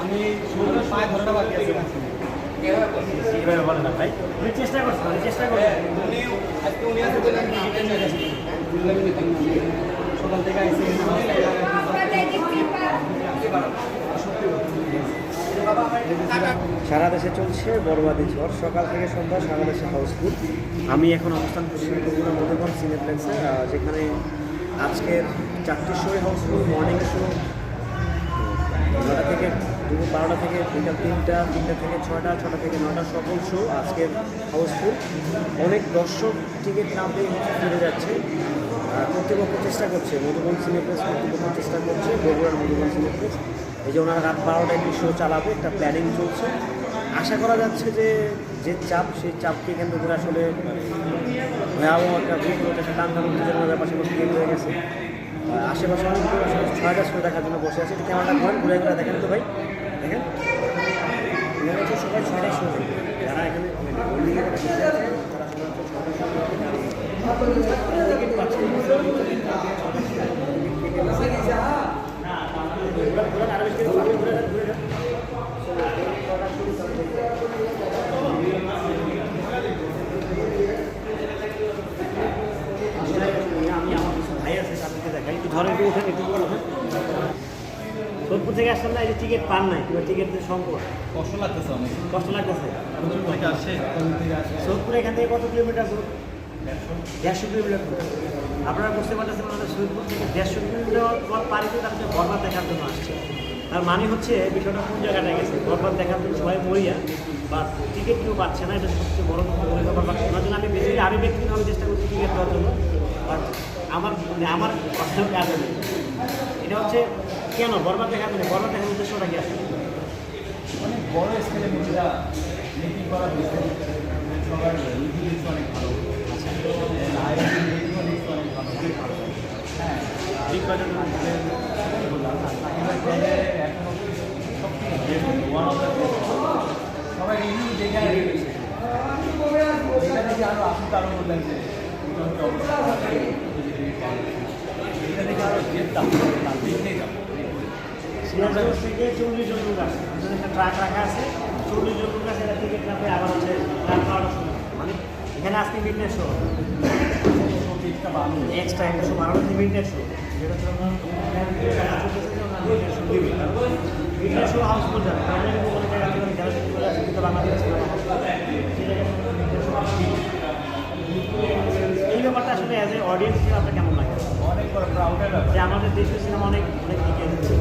আমি পায়ে ধরাটা বাকি আছে। বলে না ভাই। চেষ্টা চেষ্টা উনি আজকে উনি নিয়ে নিতাম সকাল থেকে আইসি সারা দেশে চলছে বড়বাদি ঝড়। সকাল থেকে সন্ধ্যা সারা দেশে হাউসফুল আমি এখন অবস্থান করছি বগুড়া মধ্যগঞ্জ সিনেপ্লেক্সে যেখানে আজকের চারটির শো হাউসফুল মর্নিং শো নটা থেকে দুপুর বারোটা থেকে বিকাল তিনটা তিনটা থেকে ছয়টা, ছটা থেকে নটা সকল শো আজকে হাউসফুল অনেক দর্শক টিকিট না পেয়ে ফিরে যাচ্ছে। কর্তৃপক্ষ চেষ্টা করছে, মধুবন সিনেপ্লেক্স কর্তৃপক্ষ চেষ্টা করছে, বগুড়ার মধুবন সিনেপ্লেক্স এই যে ওনারা রাত বারোটায় একটি শো চালাবে, একটা প্ল্যানিং চলছে। আশা করা যাচ্ছে যে যে চাপ, সেই চাপকে কেন্দ্র করে আসলে ভয়াবহ একটা ভিড় হচ্ছে টান টান উত্তেজনার ব্যাপার সেগুলো ক্রিয়েট হয়ে গেছে। আশেপাশে অনেক ছয়টা শো দেখার জন্য বসে আছে। ক্যামেরাটা ঘুরে ঘুরে দেখেন তো ভাই। হচ্ছে সবাই শো দেখবে যারা এখানে আমি আমার ভাই আছে তাদেরকে দেখাই। একটু ধরে একটু একটু সোদপুর থেকে আসলাম না এই যে টিকিট পান নাই কিংবা টিকিটের সংকট। কষ্ট লাগতেছে অনেক। কষ্ট লাগতেছে। কোথা সোদপুর এখান থেকে কত কিলোমিটার দূর? দেড়শো কিলোমিটার দূর। আপনারা বুঝতে পারতেছেন আমাদের সোদপুর থেকে দেড়শো কিলোমিটার পারি তো তার বরবাদ দেখার জন্য আসছে। তার মানে হচ্ছে বিষয়টা কোন জায়গাটায় গেছে? বরবাদ দেখার জন্য সবাই মরিয়া বা টিকিট কেউ পাচ্ছে না এটা সবচেয়ে বড় বড় ব্যাপার। বা ওনার জন্য আমি বেশি আমি ব্যক্তিগতভাবে চেষ্টা করছি টিকিট দেওয়ার জন্য। বাট আমার মানে আমার কষ্ট কাজ নেই এটা হচ্ছে কেন? বরবাদ দেখার জন্য বরবাদ দেখার উদ্দেশ্যটা কি আসলে? অনেক বড় স্কেলে মুভিটা মেকিং করা হয়েছে। সবার রিভিউ অনেক ভালো। লাইভ রেটিংও দিচ্ছে অনেক ভালো। অনেক ভালো হ্যাঁ ঠিক কথা তো বললাম না সাকিবের ক্যারিয়ারে এখনও সবথেকে ওয়ান অফ দ্য সবাই রিভিউ দেখে আর রিভিউ এটা দেখে আরও আপনি তো আরও বললেন যে মোটামুটি অবস্থা এটা দেখে আরও যেতাম তার দেখেই যাব সিরাজগঞ্জ থেকে চল্লিশ জন লোক আছে একটা ট্রাক রাখা আছে, চল্লিশ জন লোক আছে এটা টিকিট পেয়ে আবার হচ্ছে রাত বারোটার সময়। মানে এখানে আজকে মিডনাইট শো এক্সট্রা একটা শো বারো হচ্ছে মিডনাইট শো যেটা মিডনাইট শো হাউসফুল যাবে। এই ব্যাপারটা আসলে অ্যাজ অডিয়েন্স আপনার কেমন লাগে অনেক বড় ক্রাউডের ব্যাপার যে আমাদের দেশীয় সিনেমা অনেক অনেক এগিয়ে যাচ্ছে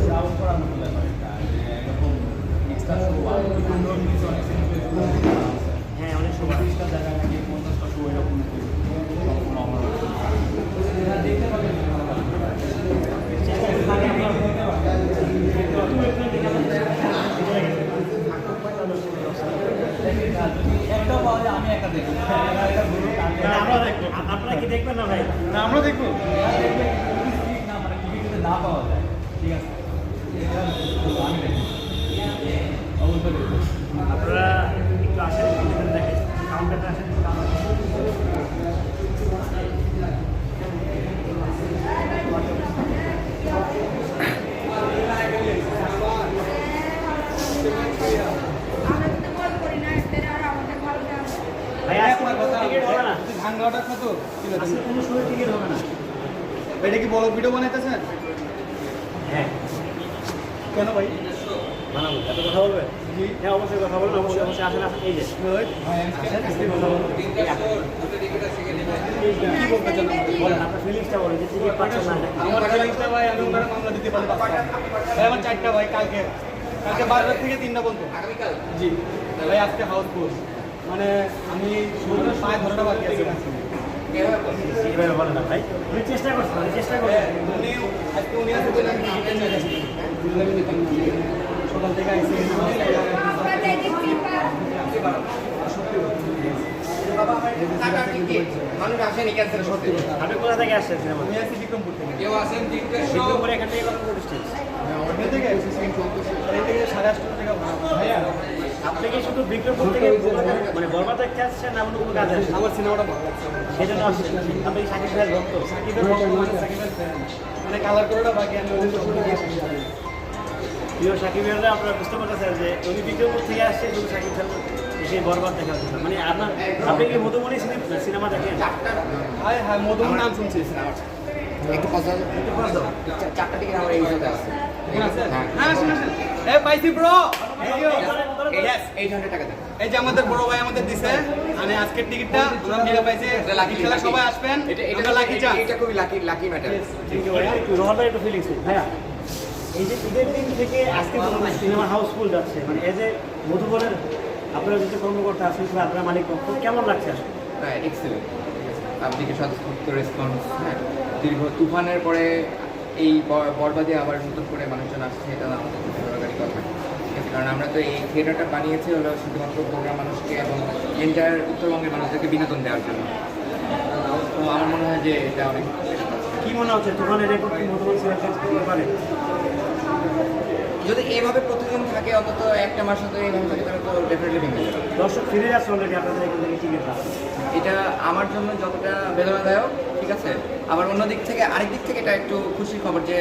হ্যাঁ অনেক সময় আমার দেখব। আপনারা কি দেখবেন না ভাই? আমরা দেখব। না পাওয়া যায় ঠিক আছে আপনারা একটু আসেন দেখেন কাউন্টারটা আসেন ভাঙ্গাটা কত এটা কি বড় ভিডিও বানাইতেছেন? হ্যাঁ। কেন ভাই? বানাবো এত কথা বলবে? জি। হ্যাঁ অবশ্যই কথা অবশ্যই অবশ্যই আসেন আসেন এই যে। আসেন আসেন কথা বলুন কি বলতে চান বলেন আপনার ফিলিংসটা বলেন যে টিকিট পাচ্ছেন না আমার ফিলিংসটা ভাই আমি ওখানে মামলা দিতে পারি ভাই আমার চারটা ভাই কালকে। কালকে বারোটা থেকে তিনটা জি। ভাই আজকে হাউসফুল মানে আমি শুরুতে পায়ে ধরাটা বাকি আছে। এইভাবে বলেন না চেষ্টা করছেন উনি চেষ্টা করছেন বলে সকাল থেকে আইসি আপনি কোথা থেকে আসছেন বিক্রমপুর থেকে কেউ আসেন থেকে কত ডিস্টেন্স আপনি কি শুধু বিক্রমপুর থেকে মানে দেখতে আসছেন না কোনো কাজ আসছেন আমার সিনেমাটা ভালো লাগছে। সেই জন্য আসছেন আপনি সাকিব ভাইয়ের ভক্ত। সাকিবের ভক্ত মানে সাকিবের fan। মানে কালার করাটা বাকি আমি ওদের সব নিয়ে এসেছি। প্রিয় সাকিবেরা আপনারা বুঝতে পারতেছেন যে উনি বিক্রমপুর থেকে আসছে শুধু সাকিব খান এসে বরবাদ দেখার জন্য মানে আপনার আপনি কি মধুমণি সিনেমা দেখেন? হ্যাঁ হ্যাঁ নাম শুনছি একটু কথা চা- চারটা টিকিট আমার এই সাথে আছে। হ্যাঁ। হ্যাঁ এ পাইছি ব্রো Yes, 800 টাকা দেন। এই যে আমাদের বড় ভাই আমাদের দিছে মানে আজকের টিকিটটা আমরা পাইছি। এটা খেলা সবাই আসবেন এটা- লাকি চান্স এটা খুবই লাকি লাকি ম্যাটার একটু ফিলিংস ভাইয়া এই যে ঈদের দিন থেকে আজকে সিনেমা হাউসফুল যাচ্ছে। মানে এই যে মধুবনের আপনারা যেটা কর্মকর্তা আছেন আপনার মালিক পক্ষ, কেমন লাগছে আসলে? হ্যাঁ এক্সেলেন্ট পাবলিকের স্বতঃস্ফূর্ত রেসপন্স হ্যাঁ দীর্ঘ তুফানের পরে এই বরবাদে আবার নতুন করে মানুষজন আসছে এটা আমাদের খুব দরকারি কথা। কারণ আমরা তো এই থিয়েটারটা বানিয়েছি হলো শুধুমাত্র প্রোগ্রাম মানুষকে এবং এন্টায়ার উত্তরবঙ্গের মানুষদেরকে বিনোদন দেওয়ার জন্য। তো আমার মনে হয় যে এটা অনেক কি মনে হচ্ছে? তুফানের রেকর্ড কি যদি এইভাবে প্রতিদিন থাকে অন্তত একটা মাস হতো এইভাবে থাকে তাহলে তো ডেফিনেটলি ভেঙে যাবে। দর্শক ফিরে যাচ্ছে অলরেডি আপনাদের এখান থেকে টিকিট এটা আমার জন্য যতটা বেদনাদায়ক ঠিক আছে? আবার অন্য দিক থেকে আরেক দিক থেকে এটা একটু খুশির খবর যে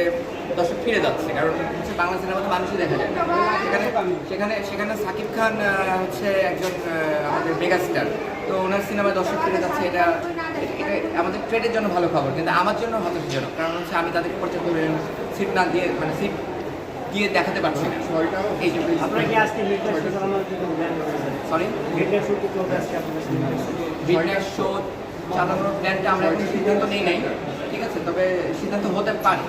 দর্শক ফিরে যাচ্ছে কারণ হচ্ছে বাংলা সিনেমা তো মানুষই দেখা যায়। সেখানে সেখানে সেখানে সাকিব খান হচ্ছে একজন আমাদের মেগাস্টার তো ওনার সিনেমায় দর্শক ফিরে যাচ্ছে এটা এটা আমাদের ট্রেডের জন্য ভালো খবর কিন্তু আমার জন্য হতাশাজনক কারণ হচ্ছে আমি তাদেরকে পর্যাপ্ত সিট না দিয়ে মানে সিট দিয়ে দেখাতে পারছি না। এই জন্য। আপনারা কি আজকে show sorry midnight show show চালানোর প্ল্যানটা আমরা এখন সিদ্ধান্ত নেই নাই। ঠিক আছে তবে সিদ্ধান্ত হতে পারে।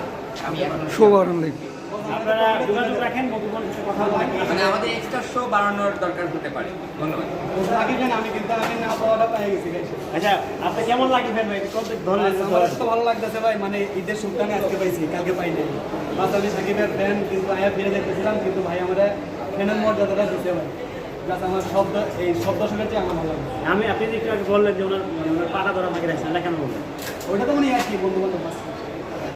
আমি এখন আপনারা যোগাযোগ রাখেন মধুবন কিছু কথা মানে আমাদের এক্সট্রা শো বাড়ানোর দরকার হতে পারে। ধন্যবাদ। আমি কিন্তু আমি না পাওয়াটা পাই গেছি আচ্ছা আপনি কেমন লাগে ভাই? কত আমার তো ভালো লাগতেছে ভাই মানে ঈদের আজকে পাইছি কালকে পাই নাই। বাস আমি সাকিবের ফ্যান কিন্তু ফিরে দেখতেছিলাম কিন্তু ভাই আমার ফ্যানের মর্যাদাটা দিতে ভাই। আমার শব্দ এই শব্দ আমার ভালো লাগে আমি আপনি যে একটু বললেন যে ওনার মানে পাটা ধরা মাকে রাখছেন এটা কেন বললেন? ওইটা তো মানে আর কি বন্ধু বান্ধব